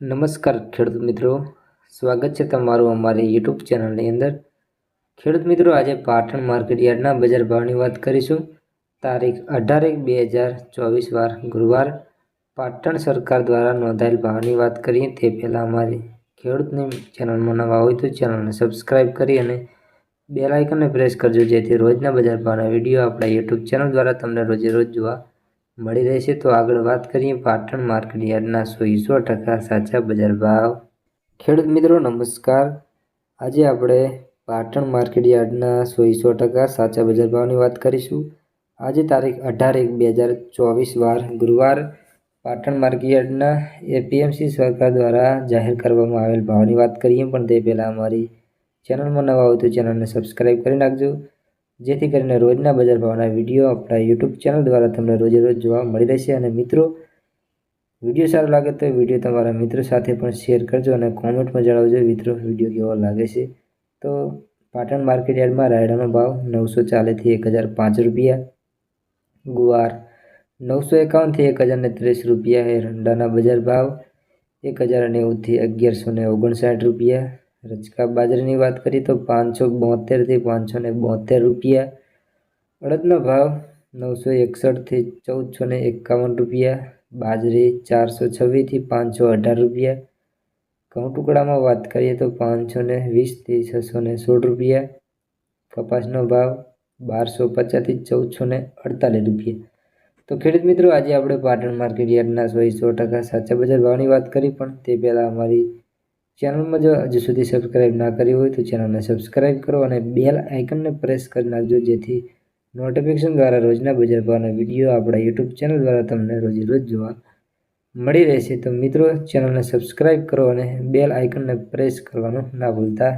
નમસ્કાર ખેડૂત મિત્રો. સ્વાગત છે તમારું અમારી યુટ્યુબ ચેનલની અંદર. ખેડૂત મિત્રો, આજે પાટણ માર્કેટ યાર્ડના બજાર ભાવની વાત કરીશું. તારીખ અઢાર એક બે હજાર ચોવીસ વાર ગુરુવાર પાટણ સરકાર દ્વારા નોંધાયેલ ભાવની વાત કરીએ તે પહેલાં અમારી ખેડૂતની ચેનલમાં નવા હોય તો ચેનલને સબસ્ક્રાઈબ કરી અને બેલ આઇકનને પ્રેસ કરજો, જેથી રોજના બજાર ભાવના વીડિયો આપણા યુટ્યુબ ચેનલ દ્વારા તમને રોજે રોજ જોવા મળી રહેશે તો આગળ વાત કરીએ પાટણ માર્કેટ યાર્ડના સો સો ટકા સાચા બજાર ભાવ. ખેડૂત મિત્રો, નમસ્કાર. આજે આપણે પાટણ માર્કેટ યાર્ડના સો સો ટકા સાચા બજાર ભાવની વાત કરીશું. આજે તારીખ અઢાર એક બે હજાર ચોવીસ, વાર ગુરુવાર પાટણ માર્કેટ યાર્ડના એપીએમસી સરકાર દ્વારા જાહેર કરવામાં આવેલ ભાવની વાત કરીએ. પણ તે પહેલાં અમારી ચેનલમાં નવા હોય તો ચેનલને સબસ્ક્રાઈબ કરી નાખજો. જેથી કરીને રોજના બજાર ભાવના વીડિયો આપણા યુટ્યુબ ચેનલ દ્વારા તમને રોજે રોજ જોવા મળી રહેશે. અને મિત્રો, વીડિયો સારો લાગે તો વીડિયો તમારા મિત્રો સાથે પણ શેર કરજો અને કોમેન્ટમાં જણાવજો મિત્રો, વીડિયો કેવો લાગે છે. તો પાટણ માર્કેટ યાર્ડમાં રાયડાનો ભાવ નવસો ચાલીસથી એક હજાર પાંચ રૂપિયા, ગુવાર નવસો એકાવનથી એક હજાર ને ત્રીસ રૂપિયા, એ રંડાના બજાર ભાવ એક હજાર નેવુંથી અગિયારસો ને ઓગણસાઠ રૂપિયા રચકા બાજરીની વાત કરીએ તો પાંચસો બોતેરથી પાંચસો ને બોતેર રૂપિયા. અડદનો ભાવ નવસો એકસઠથી ચૌદસો ને એકાવન રૂપિયા. બાજરી ચારસો છવ્વીસથી પાંચસો અઢાર રૂપિયા. ઘઉં ટુકડામાં વાત કરીએ તો પાંચસો ને વીસથી છસો ને સોળ રૂપિયા. કપાસનો ભાવ બારસો પચાસથી ચૌદસો ને અડતાલીસ રૂપિયા. તો ખેડૂત મિત્રો, આજે આપણે પાટણ માર્કેટ યાર્ડના સો સો ટકા સાચા બજાર ભાવની વાત કરી, પણ તે પહેલાં અમારી ચેનલમાં જો હજુ સુધી સબસ્ક્રાઈબ ના કરી હોય તો ચેનલને સબસ્ક્રાઈબ કરો અને બેલ આઇકનને પ્રેસ કરી નાખજો, જેથી નોટિફિકેશન દ્વારા રોજના બજાર ભાવના વીડિયો આપણા યુટ્યુબ ચેનલ દ્વારા તમને રોજે રોજ જોવા મળી રહેશે. તો મિત્રો, ચેનલને સબસ્ક્રાઈબ કરો અને બેલ આઇકનને પ્રેસ કરવાનું ના ભૂલતા.